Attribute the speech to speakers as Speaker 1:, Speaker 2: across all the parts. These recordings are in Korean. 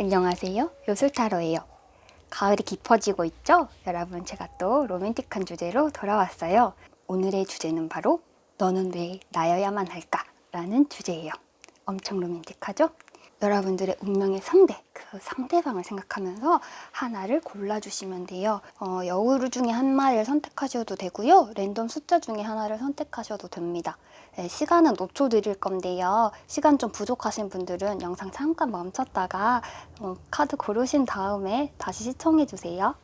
Speaker 1: 안녕하세요. 요술타로예요. 가을이 깊어지고 있죠? 여러분, 제가 또 로맨틱한 주제로 돌아왔어요. 오늘의 주제는 바로 너는 왜 나여야만 할까? 라는 주제예요. 엄청 로맨틱하죠? 여러분들의 운명의 상대, 그 상대방을 생각하면서 하나를 골라주시면 돼요. 어, 여우루 중에 한 마리를 선택하셔도 되고요. 랜덤 숫자 중에 하나를 선택하셔도 됩니다. 네, 시간은 5초 드릴 건데요. 시간 좀 부족하신 분들은 영상 잠깐 멈췄다가 어, 카드 고르신 다음에 다시 시청해 주세요.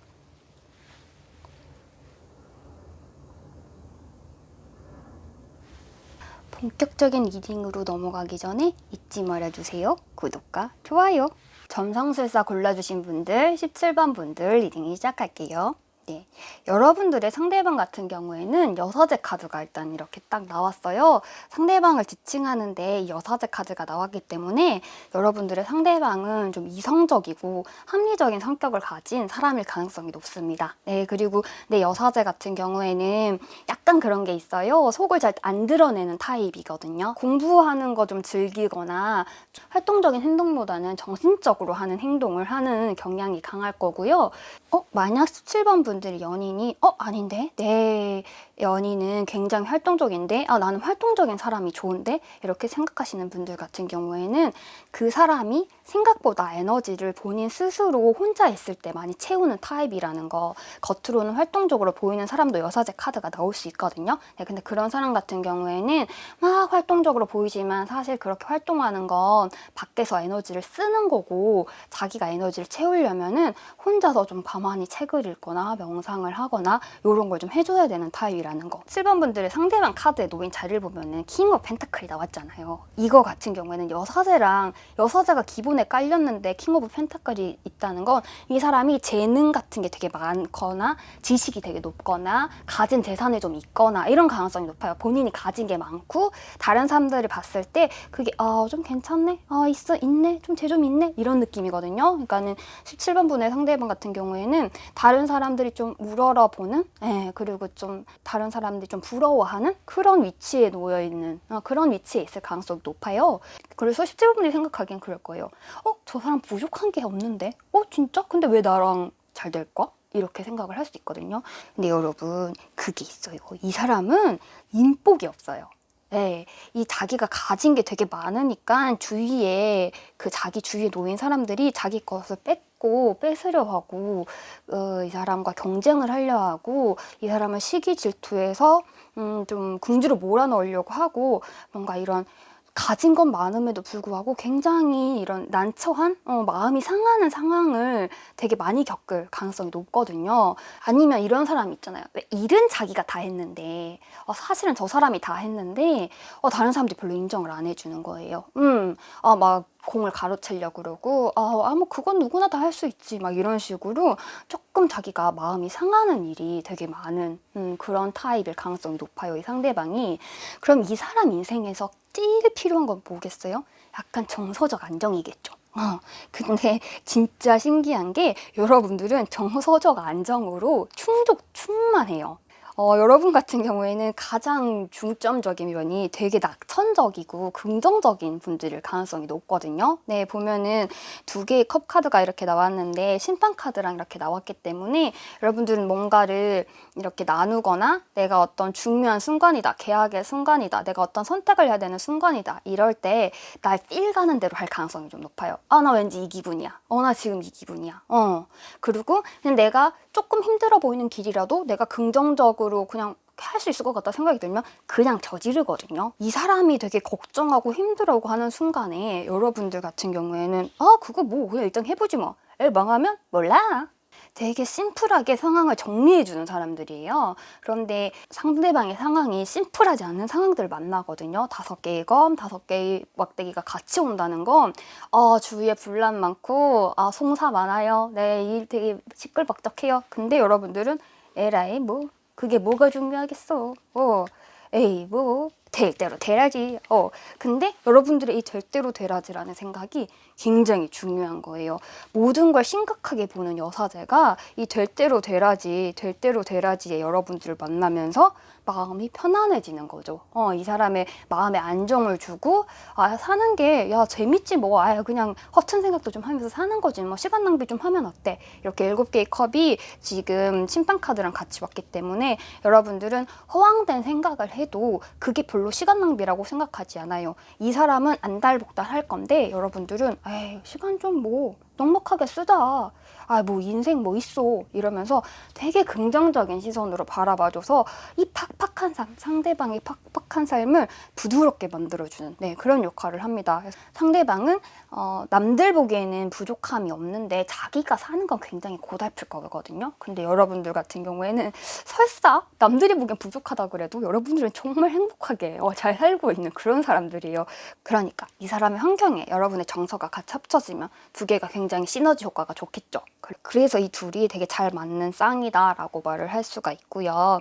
Speaker 1: 본격적인 리딩으로 넘어가기 전에 잊지 말아주세요. 구독과 좋아요. 점성술사 골라주신 분들, 17번 분들 리딩이 시작할게요. 네. 여러분들의 상대방 같은 경우에는 여사제 카드가 일단 이렇게 딱 나왔어요. 상대방을 지칭하는데 이 여사제 카드가 나왔기 때문에 여러분들의 상대방은 좀 이성적이고 합리적인 성격을 가진 사람일 가능성이 높습니다. 네, 그리고 내 여사제 같은 경우에는 약간 그런 게 있어요. 속을 잘 안 드러내는 타입이거든요. 공부하는 거 좀 즐기거나 활동적인 행동보다는 정신적으로 하는 행동을 하는 경향이 강할 거고요. 어, 만약 17번 분 들이 연인이 어, 아닌데? 내 연인은 굉장히 활동적인데 아, 나는 활동적인 사람이 좋은데? 이렇게 생각하시는 분들 같은 경우에는 그 사람이 생각보다 에너지를 본인 스스로 혼자 있을 때 많이 채우는 타입이라는 거 겉으로는 활동적으로 보이는 사람도 여사제 카드가 나올 수 있거든요. 네, 근데 그런 사람 같은 경우에는 막 활동적으로 보이지만 사실 그렇게 활동하는 건 밖에서 에너지를 쓰는 거고 자기가 에너지를 채우려면은 혼자서 좀 가만히 책을 읽거나 명상을 하거나 이런 걸 좀 해줘야 되는 타입이 라는 거. 7번 분들의 상대방 카드에 놓인 자리를 보면은 킹 오브 펜타클이 나왔잖아요. 이거 같은 경우에는 여사제랑 여사제가 기본에 깔렸는데 킹 오브 펜타클이 있다는 건 이 사람이 재능 같은 게 되게 많거나 지식이 되게 높거나 가진 재산이 좀 있거나 이런 가능성이 높아요. 본인이 가진 게 많고 다른 사람들이 봤을 때 그게 아 좀 괜찮네, 아 있어 있네, 좀 재좀 있네 이런 느낌이거든요. 그러니까는 17번 분의 상대방 같은 경우에는 다른 사람들이 좀 우러러 보는, 예, 그리고 좀 다른 사람들이 좀 부러워하는 그런 위치에 놓여 있는 어, 그런 위치에 있을 가능성이 높아요. 그래서 17번 분이 생각하기엔 그럴 거예요. 어, 저 사람 부족한 게 없는데? 어, 진짜? 근데 왜 나랑 잘 될까? 이렇게 생각을 할 수 있거든요. 근데 여러분, 그게 있어요. 이 사람은 인복이 없어요. 네, 이 자기가 가진 게 되게 많으니까 주위에 그 자기 주위에 놓인 사람들이 자기 것을 뺏 고 뺏으려 하고 어, 이 사람과 경쟁을 하려 하고 이 사람을 시기 질투해서 음, 좀 궁지로 몰아넣으려고 하고 뭔가 이런 가진 건 많음에도 불구하고 굉장히 이런 난처한 어, 마음이 상하는 상황을 되게 많이 겪을 가능성이 높거든요. 아니면 이런 사람 있잖아요. 왜 일은 자기가 다 했는데 어, 사실은 저 사람이 다 했는데 어, 다른 사람들이 별로 인정을 안 해주는 거예요. 음, 아, 막 공을 가로채려고 그러고 아, 아, 뭐 그건 누구나 다 할 수 있지 막 이런 식으로 조금 자기가 마음이 상하는 일이 되게 많은 음, 그런 타입일 가능성이 높아요. 이 상대방이. 그럼 이 사람 인생에서 제일 필요한 건 뭐겠어요? 약간 정서적 안정이겠죠. 어, 근데 진짜 신기한 게 여러분들은 정서적 안정으로 충족 충만해요. 어, 여러분 같은 경우에는 가장 중점적인 면이 되게 낙천적이고 긍정적인 분들일 가능성이 높거든요. 네, 보면은 두 개의 컵 카드가 이렇게 나왔는데 심판 카드랑 이렇게 나왔기 때문에 여러분들은 뭔가를 이렇게 나누거나 내가 어떤 중요한 순간이다, 계약의 순간이다, 내가 어떤 선택을 해야 되는 순간이다, 이럴 때 날 필 가는 대로 할 가능성이 좀 높아요. 아, 나 왠지 이 기분이야. 어, 나 지금 이 기분이야. 어. 그리고 그냥 내가 조금 힘들어 보이는 길이라도 내가 긍정적으로 그냥 할수 있을 것 같다 생각이 들면 그냥 저지르거든요. 이 사람이 되게 걱정하고 힘들어하고 하는 순간에 여러분들 같은 경우에는 아 그거 뭐 그냥 일단 해보지 뭐. 에 망하면 몰라. 되게 심플하게 상황을 정리해주는 사람들이에요. 그런데 상대방의 상황이 심플하지 않은 상황들을 만나거든요. 다섯 개의 검, 다섯 개의 막대기가 같이 온다는 건, 아, 주위에 분란 많고, 아, 송사 많아요. 네, 일 되게 시끌벅적해요. 근데 여러분들은, 에라이, 뭐, 그게 뭐가 중요하겠어. 어, 에이, 뭐, 될 대로 되라지. 어, 근데 여러분들의 이될 대로 되라지라는 생각이 굉장히 중요한 거예요. 모든 걸 심각하게 보는 여사제가 이될 대로 되라지, 될 대로 되라지에 여러분들을 만나면서 마음이 편안해지는 거죠. 어, 이 사람의 마음에 안정을 주고, 아, 사는 게, 야, 재밌지 뭐. 아, 그냥 허튼 생각도 좀 하면서 사는 거지. 뭐, 시간 낭비 좀 하면 어때? 이렇게 일곱 개의 컵이 지금 심판카드랑 같이 왔기 때문에 여러분들은 허황된 생각을 해도 그게 별로 시간 낭비라고 생각하지 않아요. 이 사람은 안달복달 할 건데 여러분들은 에이, 시간 좀 뭐 넉넉하게 쓰자. 아, 뭐 인생 뭐 있어. 이러면서 되게 긍정적인 시선으로 바라봐줘서 이 팍팍한 삶, 상대방의 팍팍한 삶을 부드럽게 만들어주는 네, 그런 역할을 합니다. 상대방은 어, 남들 보기에는 부족함이 없는데 자기가 사는 건 굉장히 고달플 거거든요. 근데 여러분들 같은 경우에는 설사 남들이 보기엔 부족하다 그래도 여러분들은 정말 행복하게 어, 잘 살고 있는 그런 사람들이에요. 그러니까 이 사람의 환경에 여러분의 정서가 같이 합쳐지면 두 개가 굉장히 시너지 효과가 좋겠죠. 그- 그래서 이 둘이 되게 잘 맞는 쌍이다라고 말을 할 수가 있고요.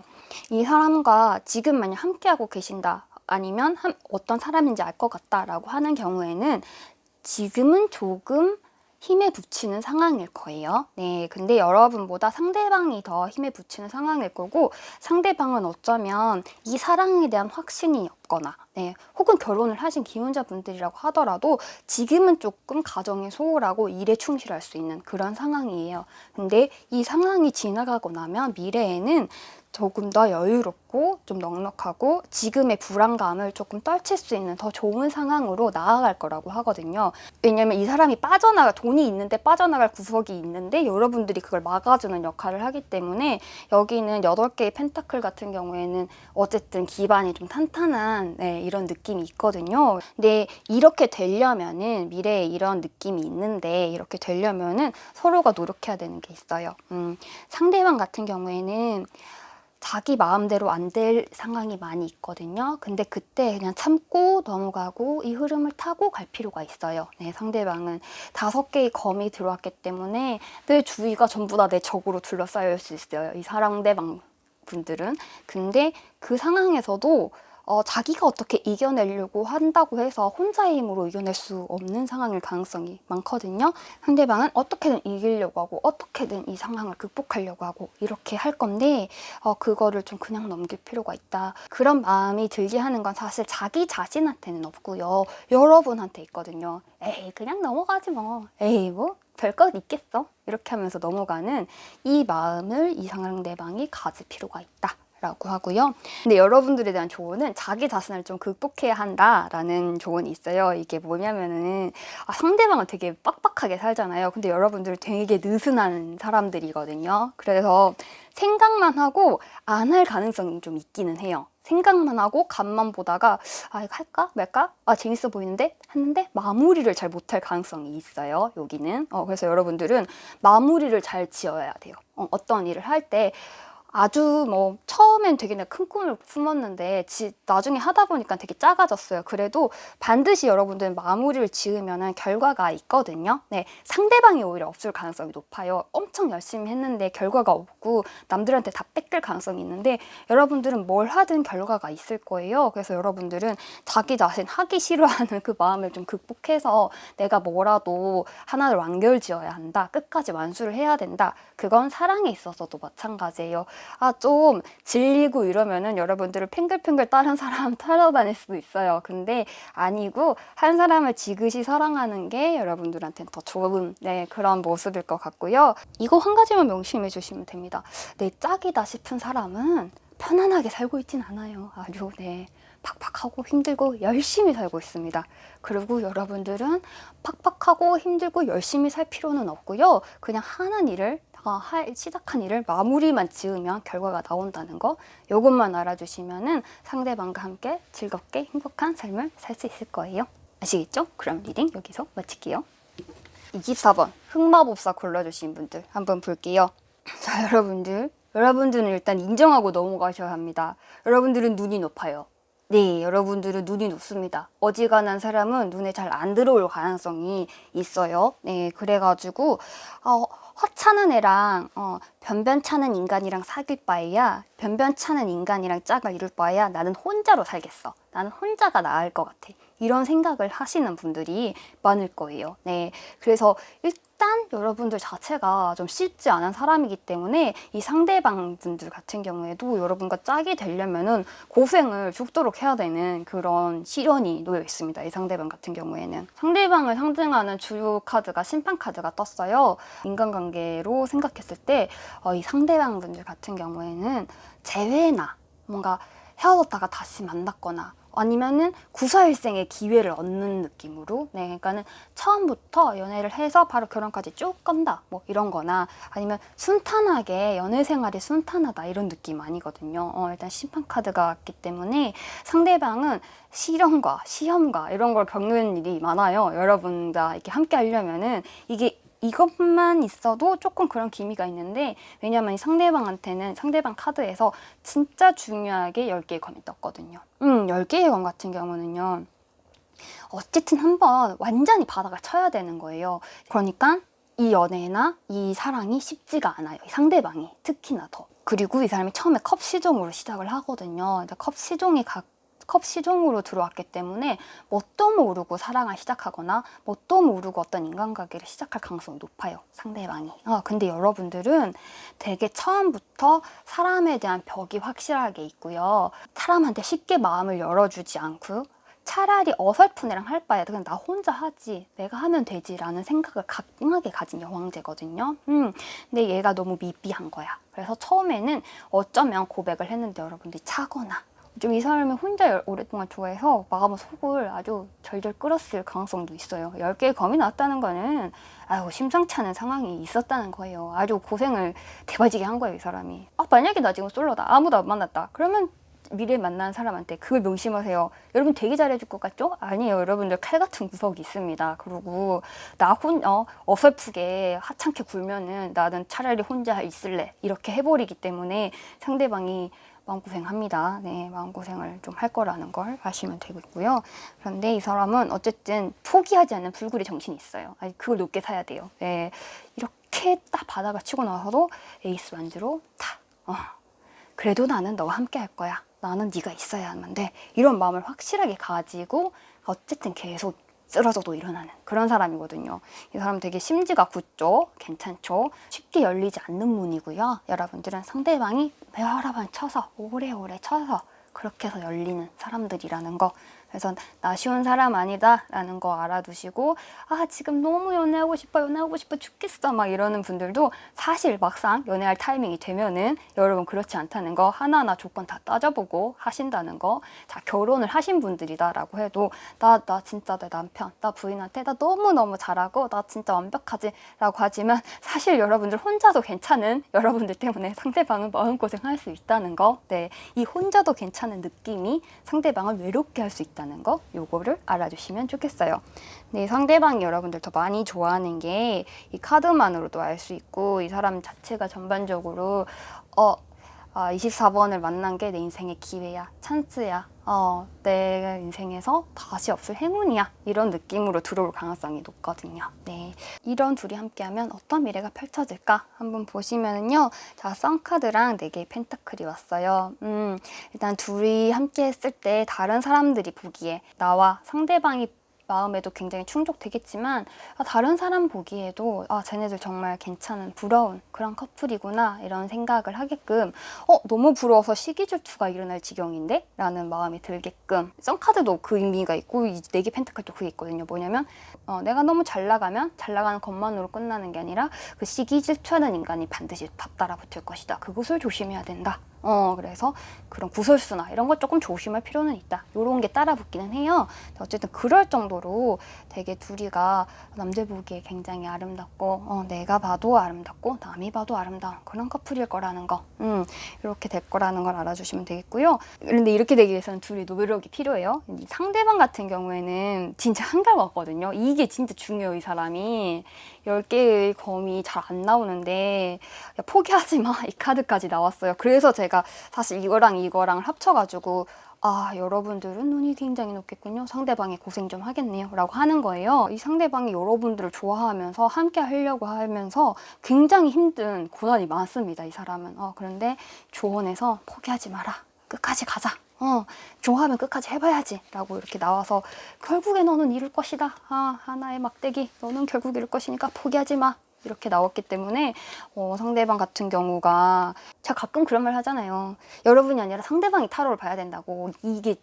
Speaker 1: 이 사람과 지금 만약 함께하고 계신다. 아니면 한- 어떤 사람인지 알 것 같다라고 하는 경우에는 지금은 조금 힘에 붙이는 상황일 거예요. 네. 근데 여러분보다 상대방이 더 힘에 붙이는 상황일 거고, 상대방은 어쩌면 이 사랑에 대한 확신이 없거나, 네. 혹은 결혼을 하신 기혼자분들이라고 하더라도 지금은 조금 가정에 소홀하고 일에 충실할 수 있는 그런 상황이에요. 근데 이 상황이 지나가고 나면 미래에는 조금 더 여유롭고 좀 넉넉하고 지금의 불안감을 조금 떨칠 수 있는 더 좋은 상황으로 나아갈 거라고 하거든요. 왜냐면 이 사람이 빠져나가 돈이 있는데 빠져나갈 구석이 있는데 여러분들이 그걸 막아주는 역할을 하기 때문에 여기는 여덟 개의 펜타클 같은 경우에는 어쨌든 기반이 좀 탄탄한 네, 이런 느낌이 있거든요. 근데 이렇게 되려면은 미래에 이런 느낌이 있는데 이렇게 되려면은 서로가 노력해야 되는 게 있어요. 음, 상대방 같은 경우에는 자기 마음대로 안 될 상황이 많이 있거든요. 근데 그때 그냥 참고 넘어가고 이 흐름을 타고 갈 필요가 있어요. 네, 상대방은 다섯 개의 검이 들어왔기 때문에 내 주위가 전부 다 내 적으로 둘러싸여 있을 수 있어요. 이 사랑대방 분들은. 근데 그 상황에서도 어, 자기가 어떻게 이겨내려고 한다고 해서 혼자의 힘으로 이겨낼 수 없는 상황일 가능성이 많거든요. 상대방은 어떻게든 이기려고 하고 어떻게든 이 상황을 극복하려고 하고 이렇게 할 건데 어, 그거를 좀 그냥 넘길 필요가 있다. 그런 마음이 들게 하는 건 사실 자기 자신한테는 없고요. 여러분한테 있거든요. 에이 그냥 넘어가지 뭐. 에이 뭐 별것 있겠어. 이렇게 하면서 넘어가는 이 마음을 이 상대방이 가질 필요가 있다. 라고 하고요. 근데 여러분들에 대한 조언은 자기 자신을 좀 극복해야 한다라는 조언이 있어요. 이게 뭐냐면은 아, 상대방은 되게 빡빡하게 살잖아요. 근데 여러분들 되게 느슨한 사람들이거든요. 그래서 생각만 하고 안 할 가능성이 좀 있기는 해요. 생각만 하고 간만 보다가 아 이거 할까 말까 아 재밌어 보이는데 했는데 마무리를 잘 못할 가능성이 있어요 여기는 어, 그래서 여러분들은 마무리를 잘 지어야 돼요 어, 어떤 일을 할때 아주 뭐 처음엔 되게 큰 꿈을 품었는데 지, 나중에 하다 보니까 되게 작아졌어요. 그래도 반드시 여러분들은 마무리를 지으면은 결과가 있거든요. 네, 상대방이 오히려 없을 가능성이 높아요. 엄청 열심히 했는데 결과가 없고 남들한테 다 뺏길 가능성이 있는데 여러분들은 뭘 하든 결과가 있을 거예요. 그래서 여러분들은 자기 자신 하기 싫어하는 그 마음을 좀 극복해서 내가 뭐라도 하나를 완결 지어야 한다. 끝까지 완수를 해야 된다. 그건 사랑에 있어서도 마찬가지예요. 아, 좀 질리고 이러면은 여러분들을 팽글팽글 다른 사람 따라다닐 수도 있어요. 근데 아니고 한 사람을 지그시 사랑하는 게 여러분들한테는 더 좋은 네, 그런 모습일 것 같고요. 이거 한 가지만 명심해 주시면 됩니다. 내 짝이다 싶은 사람은 편안하게 살고 있진 않아요. 아주 네. 팍팍하고 힘들고 열심히 살고 있습니다. 그리고 여러분들은 팍팍하고 힘들고 열심히 살 필요는 없고요. 그냥 하는 일을 어, 할 시작한 일을 마무리만 지으면 결과가 나온다는 거 요것만 알아주시면은 상대방과 함께 즐겁게 행복한 삶을 살 수 있을 거예요. 아시겠죠? 그럼 리딩 여기서 마칠게요. 24번 흑마법사 골라주신 분들 한번 볼게요. 자 여러분들 여러분들은 일단 인정하고 넘어가셔야 합니다. 여러분들은 눈이 높아요. 네, 여러분들은 눈이 높습니다. 어지간한 사람은 눈에 잘 안 들어올 가능성이 있어요. 네, 그래가지고 어, 허차는 애랑 어, 변변찮은 인간이랑 사귈 바에야 변변찮은 인간이랑 짝을 이룰 바에야 나는 혼자로 살겠어. 나는 혼자가 나을 것 같아. 이런 생각을 하시는 분들이 많을 거예요. 네. 그래서 일단 여러분들 자체가 좀 쉽지 않은 사람이기 때문에 이 상대방 분들 같은 경우에도 여러분과 짝이 되려면은 고생을 죽도록 해야 되는 그런 시련이 놓여 있습니다. 이 상대방 같은 경우에는. 상대방을 상징하는 주요 카드가 심판 카드가 떴어요. 인간관계로 생각했을 때, 어, 이 상대방 분들 같은 경우에는 재회나 뭔가 헤어졌다가 다시 만났거나 아니면은 구사일생의 기회를 얻는 느낌으로? 네 그러니까는 처음부터 연애를 해서 바로 결혼까지 쭉 건다. 뭐 이런 거나 아니면 순탄하게 연애 생활이 순탄하다 이런 느낌 아니거든요. 어, 일단 심판 카드가 왔기 때문에 상대방은 시련과 시험과 이런 걸 겪는 일이 많아요. 여러분과 이렇게 함께 하려면은 이게 이것만 있어도 조금 그런 기미가 있는데 왜냐면 이 상대방한테는 상대방 카드에서 진짜 중요하게 10개의 검이 떴거든요. 음, 10개의 검 같은 경우는요. 어쨌든 한번 완전히 바닥을 쳐야 되는 거예요. 그러니까 이 연애나 이 사랑이 쉽지가 않아요. 이 상대방이 특히나 더. 그리고 이 사람이 처음에 컵 시종으로 시작을 하거든요. 컵 시종이 각, 컵 시종으로 들어왔기 때문에 뭣도 모르고 사랑을 시작하거나 뭣도 모르고 어떤 인간관계를 시작할 가능성이 높아요. 상대방이. 아, 근데 여러분들은 되게 처음부터 사람에 대한 벽이 확실하게 있고요. 사람한테 쉽게 마음을 열어주지 않고요. 차라리 어설픈 애랑 할 바에 그냥 나 혼자 하지 내가 하면 되지 라는 생각을 강하게 가진 여왕제거든요. 음, 근데 얘가 너무 미비한 거야. 그래서 처음에는 어쩌면 고백을 했는데 여러분들이 차거나 좀 이 사람이 혼자 열- 오랫동안 좋아해서 마음의 속을 아주 절절 끌었을 가능성도 있어요. 10개의 검이 나왔다는 거는 아유 심상치 않은 상황이 있었다는 거예요. 아주 고생을 대바지게 한 거예요, 이 사람이. 아, 만약에 나 지금 솔로다. 아무도 안 만났다. 그러면 미래에 만난 사람한테 그걸 명심하세요. 여러분 되게 잘해줄 것 같죠? 아니에요. 여러분들 칼 같은 구석이 있습니다. 그리고 나 혼, 어, 어설프게 하찮게 굴면은 나는 차라리 혼자 있을래. 이렇게 해버리기 때문에 상대방이 마음고생합니다. 네, 마음고생을 좀 할 거라는 걸 아시면 되겠고요. 그런데 이 사람은 어쨌든 포기하지 않는 불굴의 정신이 있어요. 아니, 그걸 높게 사야 돼요. 네, 이렇게 딱 바닥을 치고 나서도 에이스 완주로 다. 어. 그래도 나는 너와 함께 할 거야. 나는 네가 있어야 하는데 이런 마음을 확실하게 가지고 어쨌든 계속 쓰러져도 일어나는 그런 사람이거든요. 이 사람 되게 심지가 굳죠? 괜찮죠? 쉽게 열리지 않는 문이고요. 여러분들은 상대방이 여러 번 쳐서 오래오래 쳐서 그렇게 해서 열리는 사람들이라는 거. 그래서 나 쉬운 사람 아니다 라는 거 알아두시고 아 지금 너무 연애하고 싶어 연애하고 싶어 죽겠어 막 이러는 분들도 사실 막상 연애할 타이밍이 되면은 여러분 그렇지 않다는 거 하나하나 조건 다 따져보고 하신다는 거. 자 결혼을 하신 분들이다 라고 해도 나 나 진짜 내 남편 나 부인한테 나 너무 너무 잘하고 나 진짜 완벽하지 라고 하지만 사실 여러분들 혼자도 괜찮은 여러분들 때문에 상대방은 마음고생 할 수 있다는 거네이 혼자도 괜찮은 느낌이 상대방을 외롭게 할 수 있다 는 거 요거를 알아주시면 좋겠어요. 네, 상대방이 여러분들 더 많이 좋아하는 게 이 카드만으로도 알 수 있고 이 사람 자체가 전반적으로 어 아, 24번을 만난 게 내 인생의 기회야, 찬스야, 어, 내 인생에서 다시 없을 행운이야. 이런 느낌으로 들어올 가능성이 높거든요. 네. 이런 둘이 함께하면 어떤 미래가 펼쳐질까? 한번 보시면은요. 자, 썬카드랑 4개의 펜타클이 왔어요. 음, 일단 둘이 함께 했을 때 다른 사람들이 보기에 나와 상대방이 마음에도 굉장히 충족되겠지만 아, 다른 사람 보기에도 아 쟤네들 정말 괜찮은 부러운 그런 커플이구나 이런 생각을 하게끔 어 너무 부러워서 시기 질투가 일어날 지경인데? 라는 마음이 들게끔. 썬카드도 그 의미가 있고 이 네개 펜타클도 그게 있거든요. 뭐냐면 어, 내가 너무 잘 나가면 잘 나가는 것만으로 끝나는 게 아니라 그 시기 질투하는 인간이 반드시 답 따라붙을 것이다. 그것을 조심해야 된다 어 그래서 그런 구설수나 이런 것 조금 조심할 필요는 있다. 요런 게 따라 붙기는 해요. 어쨌든 그럴 정도로 되게 둘이가 남자 보기에 굉장히 아름답고 어, 내가 봐도 아름답고 남이 봐도 아름다운 그런 커플일 거라는 거. 음, 이렇게 될 거라는 걸 알아주시면 되겠고요. 그런데 이렇게 되기 위해서는 둘이 노력이 필요해요. 이 상대방 같은 경우에는 진짜 한결 같거든요. 이게 진짜 중요해요, 이 사람이. 10개의 검이 잘 안 나오는데 야, 포기하지 마. 이 카드까지 나왔어요. 그래서 제가 사실 이거랑 이거랑 합쳐가지고 아, 여러분들은 눈이 굉장히 높겠군요. 상대방이 고생 좀 하겠네요. 라고 하는 거예요. 이 상대방이 여러분들을 좋아하면서 함께 하려고 하면서 굉장히 힘든 고난이 많습니다. 이 사람은. 어, 그런데 조언해서 포기하지 마라. 끝까지 가자. 어, 좋아하면 끝까지 해봐야지. 라고 이렇게 나와서 결국에 너는 이룰 것이다. 아, 하나의 막대기. 너는 결국 이룰 것이니까 포기하지 마. 이렇게 나왔기 때문에 어, 상대방 같은 경우가 제가 가끔 그런 말 하잖아요. 여러분이 아니라 상대방이 타로를 봐야 된다고. 이게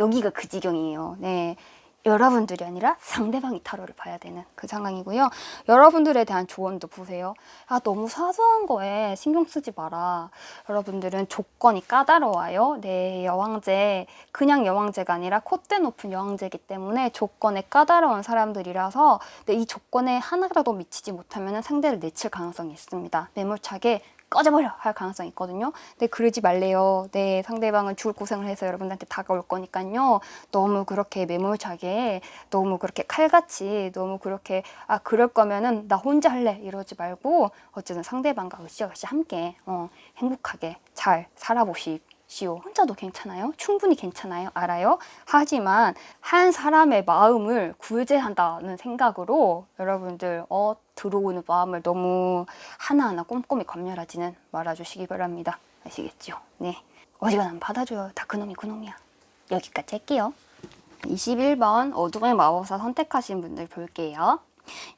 Speaker 1: 여기가 그 지경이에요. 네. 여러분들이 아니라 상대방이 타로를 봐야 되는 그 상황이고요. 여러분들에 대한 조언도 보세요. 아, 너무 사소한 거에 신경 쓰지 마라. 여러분들은 조건이 까다로워요. 네, 여왕제. 그냥 여왕제가 아니라 콧대 높은 여왕제이기 때문에 조건에 까다로운 사람들이라서 네, 이 조건에 하나라도 미치지 못하면 상대를 내칠 가능성이 있습니다. 매몰차게 꺼져버려 할 가능성이 있거든요. 근데 그러지 말래요. 네, 상대방은 죽을 고생을 해서 여러분한테 다가올 거니까요. 너무 그렇게 매몰차게, 너무 그렇게 칼같이, 너무 그렇게 아 그럴 거면은 나 혼자 할래 이러지 말고 어쨌든 상대방과 으쌰으쌰 함께 어, 행복하게 잘 살아보시. 시오. 혼자도 괜찮아요. 충분히 괜찮아요. 알아요. 하지만 한 사람의 마음을 구제한다는 생각으로 여러분들 어 들어오는 마음을 너무 하나하나 꼼꼼히 검열하지는 말아주시기 바랍니다. 아시겠죠? 네. 어지간하면 받아줘요. 다 그놈이 그놈이야. 여기까지 할게요. 21번 어둠의 마법사 선택하신 분들 볼게요.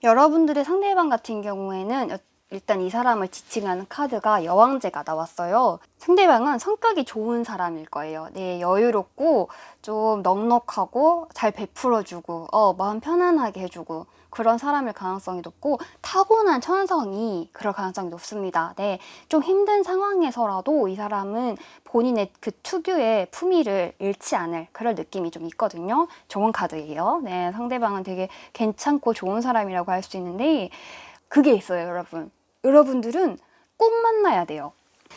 Speaker 1: 여러분들의 상대방 같은 경우에는 여- 일단 이 사람을 지칭하는 카드가 여왕제가 나왔어요. 상대방은 성격이 좋은 사람일 거예요. 네, 여유롭고 좀 넉넉하고 잘 베풀어주고 어, 마음 편안하게 해주고 그런 사람일 가능성이 높고 타고난 천성이 그럴 가능성이 높습니다. 네, 좀 힘든 상황에서라도 이 사람은 본인의 그 특유의 품위를 잃지 않을 그런 느낌이 좀 있거든요. 좋은 카드예요. 네, 상대방은 되게 괜찮고 좋은 사람이라고 할 수 있는데 그게 있어요, 여러분. 여러분들은 꼭 만나야 돼요.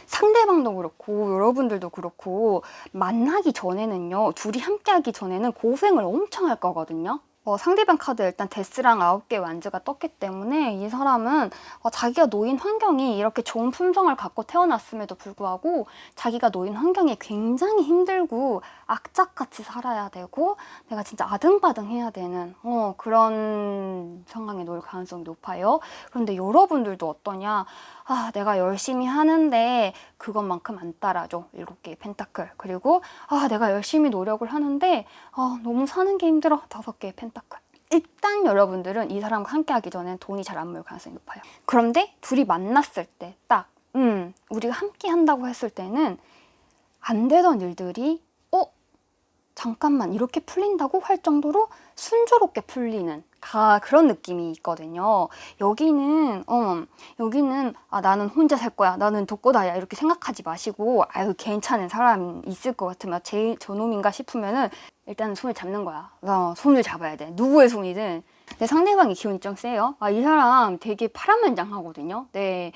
Speaker 1: 상대방도 그렇고 여러분들도 그렇고 만나기 전에는요 둘이 함께 하기 전에는 고생을 엄청 할 거거든요 어, 상대방 카드 일단 데스랑 9개 완즈가 떴기 때문에 이 사람은 어, 자기가 놓인 환경이 이렇게 좋은 품성을 갖고 태어났음에도 불구하고 자기가 놓인 환경이 굉장히 힘들고 악착같이 살아야 되고 내가 진짜 아등바등 해야 되는 어, 그런 상황에 놓일 가능성이 높아요. 그런데 여러분들도 어떠냐? 아, 내가 열심히 하는데 그것만큼 안 따라줘. 일곱 개의 펜타클. 그리고 아, 내가 열심히 노력을 하는데 아, 너무 사는 게 힘들어. 다섯 개의 펜타클. 일단 여러분들은 이 사람과 함께 하기 전엔 돈이 잘 안 모일 가능성이 높아요. 그런데 둘이 만났을 때 딱, 음, 우리가 함께 한다고 했을 때는 안 되던 일들이, 어? 잠깐만, 이렇게 풀린다고 할 정도로 순조롭게 풀리는 가, 그런 느낌이 있거든요. 여기는, 어, 여기는, 아, 나는 혼자 살 거야. 나는 독고다야. 이렇게 생각하지 마시고, 아유, 괜찮은 사람 있을 것 같으면, 제, 저놈인가 싶으면은, 일단은 손을 잡는 거야. 어, 손을 잡아야 돼. 누구의 손이든. 내 상대방이 기운이 좀 세요. 아, 이 사람 되게 파란만장하거든요. 네.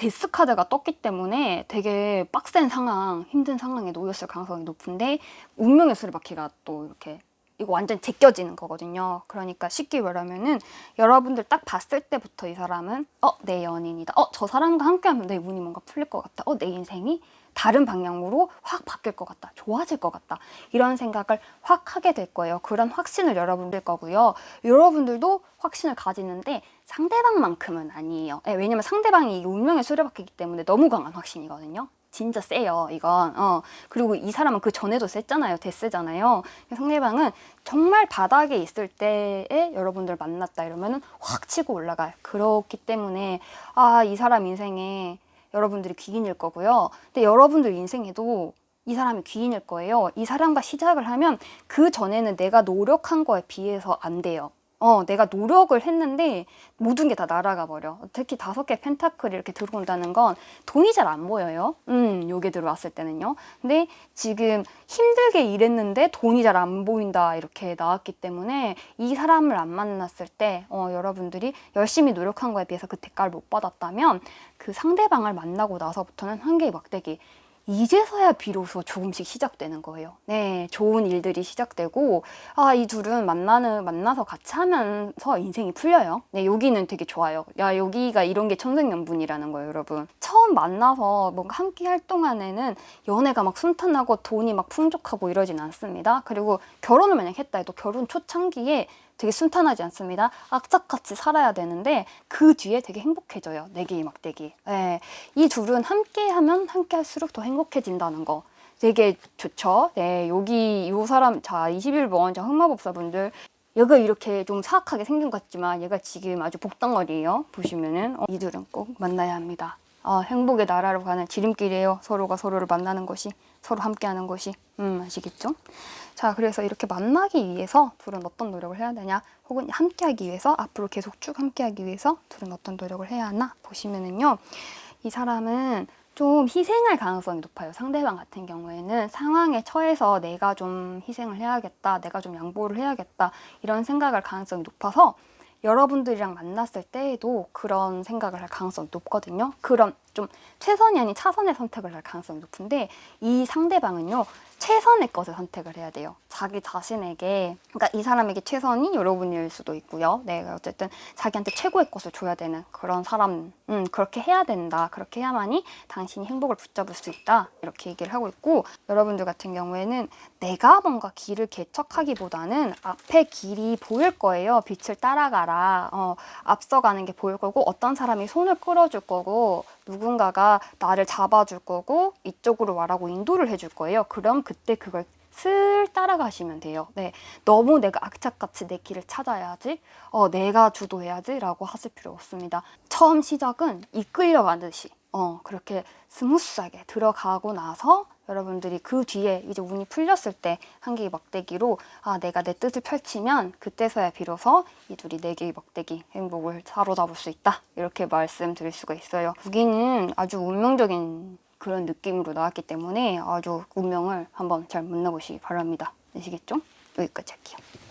Speaker 1: 데스 카드가 떴기 때문에 되게 빡센 상황, 힘든 상황에 놓였을 가능성이 높은데, 운명의 수레바퀴가 또 이렇게 이거 완전 제껴지는 거거든요. 그러니까 쉽게 말하면은 여러분들 딱 봤을 때부터 이 사람은 어, 내 연인이다. 어, 저 사람과 함께하면 내 운이 뭔가 풀릴 것 같다. 어, 내 인생이 다른 방향으로 확 바뀔 것 같다. 좋아질 것 같다. 이런 생각을 확 하게 될 거예요. 그런 확신을 여러분들 거고요. 여러분들도 확신을 가지는데 상대방만큼은 아니에요. 예, 왜냐면 상대방이 운명의 수레바퀴이기 때문에 너무 강한 확신이거든요. 진짜 세요, 이건. 어. 그리고 이 사람은 그 전에도 셌잖아요. 데스잖아요. 상대방은 정말 바닥에 있을 때에 여러분들 만났다 이러면은 확 치고 올라갈. 그렇기 때문에, 아, 이 사람 인생에 여러분들이 귀인일 거고요. 근데 여러분들 인생에도 이 사람이 귀인일 거예요. 이 사람과 시작을 하면 그 전에는 내가 노력한 거에 비해서 안 돼요. 어, 내가 노력을 했는데 모든 게 다 날아가 버려. 특히 다섯 개 펜타클이 이렇게 들어온다는 건 돈이 잘안 모여요. 음, 요게 들어왔을 때는요. 근데 지금 힘들게 일했는데 돈이 잘 안 보인다 이렇게 나왔기 때문에 이 사람을 안 만났을 때 어, 여러분들이 열심히 노력한 거에 비해서 그 대가를 못 받았다면 그 상대방을 만나고 나서부터는 한계의 막대기 이제서야 비로소 조금씩 시작되는 거예요. 네, 좋은 일들이 시작되고, 아, 이 둘은 만나는, 만나서 같이 하면서 인생이 풀려요. 네, 여기는 되게 좋아요. 야, 여기가 이런 게 천생연분이라는 거예요, 여러분. 처음 만나서 뭔가 함께 할 동안에는 연애가 막 순탄하고 돈이 막 풍족하고 이러진 않습니다. 그리고 결혼을 만약 했다 해도 결혼 초창기에 되게 순탄하지 않습니다. 악착같이 살아야 되는데 그 뒤에 되게 행복해져요. 내기 막대기. 예. 이 둘은 함께 하면 함께 할수록 더 행복해진다는 거. 되게 좋죠. 네, 여기 이 사람 자 21번 자 흑마법사분들 얘가 이렇게 좀 사악하게 생긴 것 같지만 얘가 지금 아주 복덩어리예요. 보시면은 어, 이들은 꼭 만나야 합니다. 아, 행복의 나라로 가는 지름길이에요. 서로가 서로를 만나는 것이 서로 함께하는 것이 음 아시겠죠? 자 그래서 이렇게 만나기 위해서 둘은 어떤 노력을 해야 되냐 혹은 함께하기 위해서 앞으로 계속 쭉 함께하기 위해서 둘은 어떤 노력을 해야 하나 보시면은요 이 사람은 좀 희생할 가능성이 높아요. 상대방 같은 경우에는 상황에 처해서 내가 좀 희생을 해야겠다, 내가 좀 양보를 해야겠다 이런 생각할 가능성이 높아서 여러분들이랑 만났을 때에도 그런 생각을 할 가능성이 높거든요. 그런 좀 최선이 아닌 차선의 선택을 할 가능성이 높은데 이 상대방은요 최선의 것을 선택을 해야 돼요. 자기 자신에게 그러니까 이 사람에게 최선이 여러분일 수도 있고요. 네, 어쨌든 자기한테 최고의 것을 줘야 되는 그런 사람, 음 그렇게 해야 된다. 그렇게 해야만이 당신이 행복을 붙잡을 수 있다. 이렇게 얘기를 하고 있고 여러분들 같은 경우에는 내가 뭔가 길을 개척하기보다는 앞에 길이 보일 거예요. 빛을 따라가라. 어, 앞서가는 게 보일 거고 어떤 사람이 손을 끌어줄 거고 누군가가 나를 잡아줄 거고 이쪽으로 와라고 인도를 해줄 거예요. 그럼 그때 그걸 슬 따라가시면 돼요. 네, 너무 내가 악착같이 내 길을 찾아야지, 어, 내가 주도해야지라고 하실 필요 없습니다. 처음 시작은 이끌려가듯이, 어, 그렇게 스무스하게 들어가고 나서 여러분들이 그 뒤에 이제 운이 풀렸을 때 한 개의 막대기로 아 내가 내 뜻을 펼치면 그때서야 비로소 이 둘이 네 개의 막대기 행복을 사로잡을 수 있다 이렇게 말씀드릴 수가 있어요. 무기는 아주 운명적인 그런 느낌으로 나왔기 때문에 아주 운명을 한번 잘 만나보시기 바랍니다. 아시겠죠? 여기까지 할게요.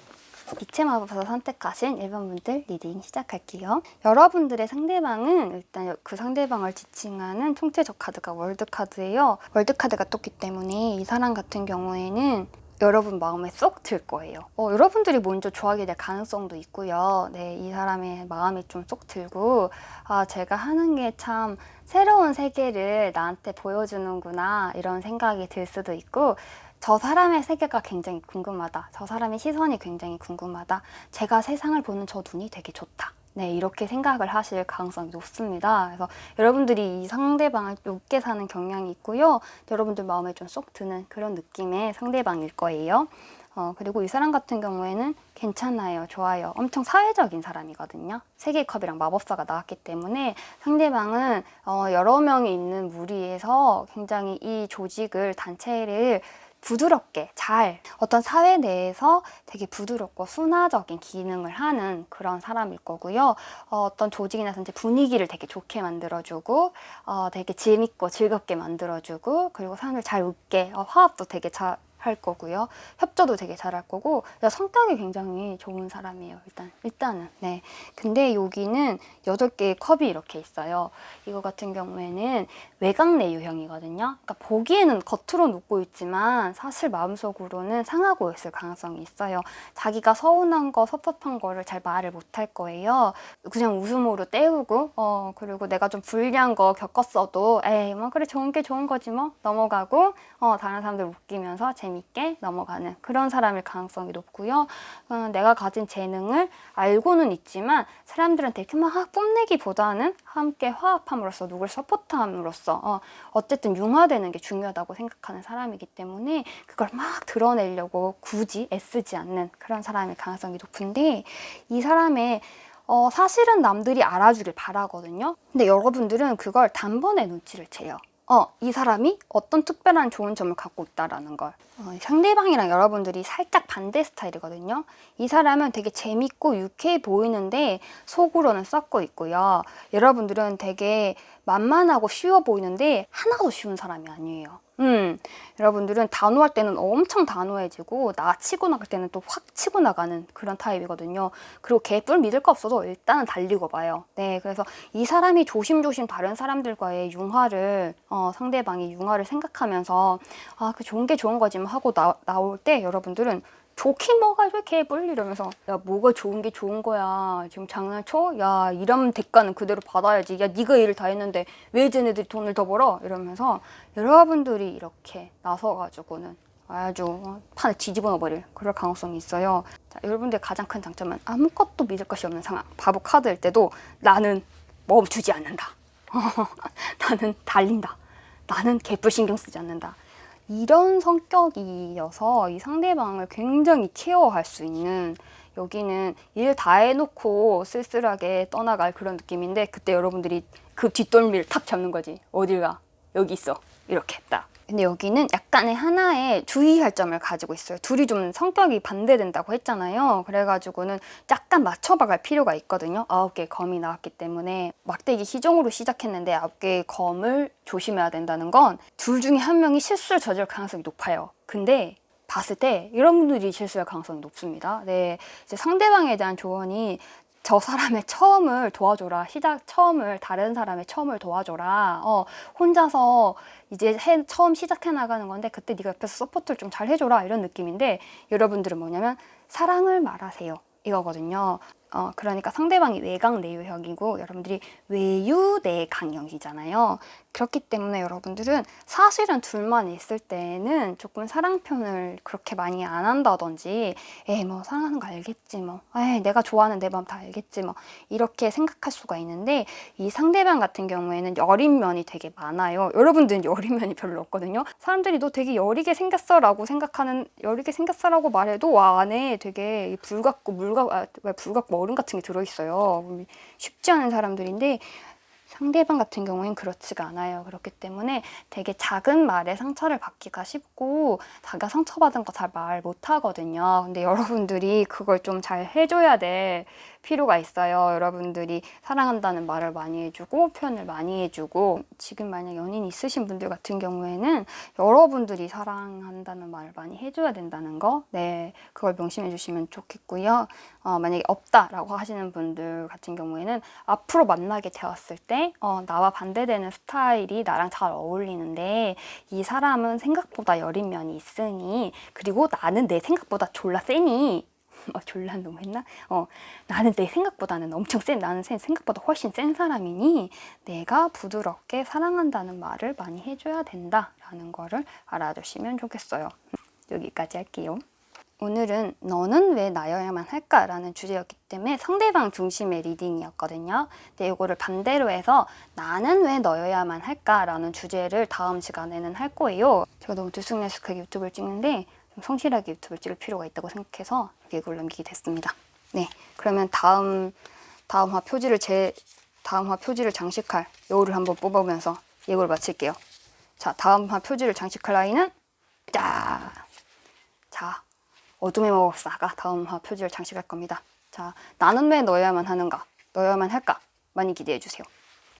Speaker 1: 빛의 마법에서 선택하신 1번 분들 리딩 시작할게요. 여러분들의 상대방은 일단 그 상대방을 지칭하는 총체적 카드가 월드 카드예요. 월드 카드가 떴기 때문에 이 사람 같은 경우에는 여러분 마음에 쏙 들 거예요. 어, 여러분들이 먼저 좋아하게 될 가능성도 있고요. 네, 이 사람의 마음에 좀쏙 들고, 아, 제가 하는 게 참 새로운 세계를 나한테 보여주는구나, 이런 생각이 들 수도 있고, 저 사람의 세계가 굉장히 궁금하다. 저 사람의 시선이 굉장히 궁금하다. 제가 세상을 보는 저 눈이 되게 좋다. 네, 이렇게 생각을 하실 가능성이 높습니다. 그래서 여러분들이 이 상대방을 높게 사는 경향이 있고요. 여러분들 마음에 좀 쏙 드는 그런 느낌의 상대방일 거예요. 어, 그리고 이 사람 같은 경우에는 괜찮아요, 좋아요. 엄청 사회적인 사람이거든요. 세계의 컵이랑 마법사가 나왔기 때문에 상대방은 어, 여러 명이 있는 무리에서 굉장히 이 조직을, 단체를 부드럽게 잘 어떤 사회 내에서 되게 부드럽고 순화적인 기능을 하는 그런 사람일 거고요. 어, 어떤 조직이나 단체 분위기를 되게 좋게 만들어주고 어, 되게 재밌고 즐겁게 만들어주고 그리고 사람들 잘 웃게 어, 화합도 되게 잘 할 거고요. 협조도 되게 잘할 거고 성격이 굉장히 좋은 사람이에요. 일단 일단은 네. 근데 여기는 여덟 개의 컵이 이렇게 있어요. 이거 같은 경우에는 외곽내 유형이거든요. 그러니까 보기에는 겉으로 웃고 있지만 사실 마음속으로는 상하고 있을 가능성이 있어요. 자기가 서운한 거, 섭섭한 거를 잘 말을 못 할 거예요. 그냥 웃음으로 때우고, 어, 그리고 내가 좀 불리한 거 겪었어도, 에이, 뭐, 그래, 좋은 게 좋은 거지 뭐, 넘어가고, 어, 다른 사람들 웃기면서 재 밌게 넘어가는 그런 사람일 가능성이 높고요. 어, 내가 가진 재능을 알고는 있지만, 사람들한테 이렇게 막 뽐내기보다는 함께 화합함으로써, 누굴 서포트함으로써, 어, 어쨌든 융화되는 게 중요하다고 생각하는 사람이기 때문에 그걸 막 드러내려고 굳이 애쓰지 않는 그런 사람일 가능성이 높은데 이 사람의 어, 사실은 남들이 알아주길 바라거든요. 근데 여러분들은 그걸 단번에 눈치를 채요. 어, 이 사람이 어떤 특별한 좋은 점을 갖고 있다라는 걸. 어, 상대방이랑 여러분들이 살짝 반대 스타일이거든요. 이 사람은 되게 재밌고 유쾌해 보이는데 속으로는 썩고 있고요. 여러분들은 되게 만만하고 쉬워 보이는데 하나도 쉬운 사람이 아니에요. 음, 여러분들은 단호할 때는 엄청 단호해지고 나 치고 나갈 때는 또 확 치고 나가는 그런 타입이거든요. 그리고 개뿔 믿을 거 없어도 일단은 달리고 봐요. 네, 그래서 이 사람이 조심조심 다른 사람들과의 융화를 어, 상대방이 융화를 생각하면서 아, 그 좋은 게 좋은 거지만 하고 나, 나올 때 여러분들은 좋긴 뭐가 왜 개뿔 이러면서 야 뭐가 좋은 게 좋은 거야. 지금 장난쳐? 야 이런 대가는 그대로 받아야지. 야 네가 일을 다 했는데 왜 쟤네들이 돈을 더 벌어? 이러면서 여러분들이 이렇게 나서가지고는 아주 판을 뒤집어 놓아버릴 그럴 가능성이 있어요. 자, 여러분들의 가장 큰 장점은 아무것도 믿을 것이 없는 상황. 바보 카드일 때도 나는 멈추지 않는다. 나는 달린다. 나는 개뿔 신경 쓰지 않는다 이런 성격이어서 이 상대방을 굉장히 케어할 수 있는 여기는 일 다 해놓고 쓸쓸하게 떠나갈 그런 느낌인데 그때 여러분들이 그 뒷덜미를 탁 잡는 거지. 어딜 가? 여기 있어. 이렇게 딱. 근데 여기는 약간의 하나의 주의할 점을 가지고 있어요. 둘이 좀 성격이 반대된다고 했잖아요. 그래가지고는 약간 맞춰봐갈 필요가 있거든요. 아홉 개의 검이 나왔기 때문에 막대기 시종으로 시작했는데 아홉 개의 검을 조심해야 된다는 건 둘 중에 한 명이 실수를 저질 가능성이 높아요. 근데 봤을 때 여러분들이 실수할 가능성이 높습니다. 네, 이제 상대방에 대한 조언이 저 사람의 처음을 도와줘라. 시작 처음을 다른 사람의 처음을 도와줘라. 어, 혼자서 이제 해, 처음 시작해 나가는 건데 그때 네가 옆에서 서포트를 좀 잘 해줘라 이런 느낌인데 여러분들은 뭐냐면 사랑을 말하세요 이거거든요. 어, 그러니까 상대방이 외강 내유형이고 여러분들이 외유 내강형이잖아요. 그렇기 때문에 여러분들은 사실은 둘만 있을 때는 조금 사랑 표현을 그렇게 많이 안 한다든지 에이 뭐 사랑하는 거 알겠지 뭐 에이 내가 좋아하는 내 마음 다 알겠지 뭐 이렇게 생각할 수가 있는데 이 상대방 같은 경우에는 여린 면이 되게 많아요. 여러분들은 여린 면이 별로 없거든요. 사람들이 너 되게 여리게 생겼어 라고 생각하는 여리게 생겼어 라고 말해도 와 안에 되게 불 같고 물 같, 아, 왜불 같고 얼음 같은 게 들어있어요. 쉽지 않은 사람들인데 상대방 같은 경우엔 그렇지가 않아요. 그렇기 때문에 되게 작은 말에 상처를 받기가 쉽고 자기가 상처받은 거 잘 말 못하거든요. 근데 여러분들이 그걸 좀 잘 해줘야 될 필요가 있어요. 여러분들이 사랑한다는 말을 많이 해주고 표현을 많이 해주고 지금 만약 연인 있으신 분들 같은 경우에는 여러분들이 사랑한다는 말을 많이 해줘야 된다는 거, 네 그걸 명심해 주시면 좋겠고요. 어, 만약에 없다라고 하시는 분들 같은 경우에는 앞으로 만나게 되었을 때 어, 나와 반대되는 스타일이 나랑 잘 어울리는데 이 사람은 생각보다 여린 면이 있으니 그리고 나는 내 생각보다 졸라 세니 어, 졸라 너무 했나? 어, 나는 내 생각보다는 엄청 센, 나는 생- 생각보다 훨씬 센 사람이니 내가 부드럽게 사랑한다는 말을 많이 해줘야 된다라는 거를 알아주시면 좋겠어요. 여기까지 할게요. 오늘은 너는 왜 나여야만 할까 라는 주제였기 때문에 상대방 중심의 리딩이었거든요. 근데 이거를 반대로 해서 나는 왜 너여야만 할까 라는 주제를 다음 시간에는 할 거예요. 제가 너무 들쑥날쑥하게 유튜브를 찍는데 좀 성실하게 유튜브를 찍을 필요가 있다고 생각해서 이걸 남기게 됐습니다. 네, 그러면 다음 다음화 표지를 제 다음화 표지를 장식할 여우를 한번 뽑아보면서 예고를 마칠게요. 자, 다음화 표지를 장식할 아이는 자, 자. 어둠의 마법사가 다음 화 표지를 장식할 겁니다. 자, 나는 왜 너여야만 하는가? 너여야만 할까? 많이 기대해 주세요.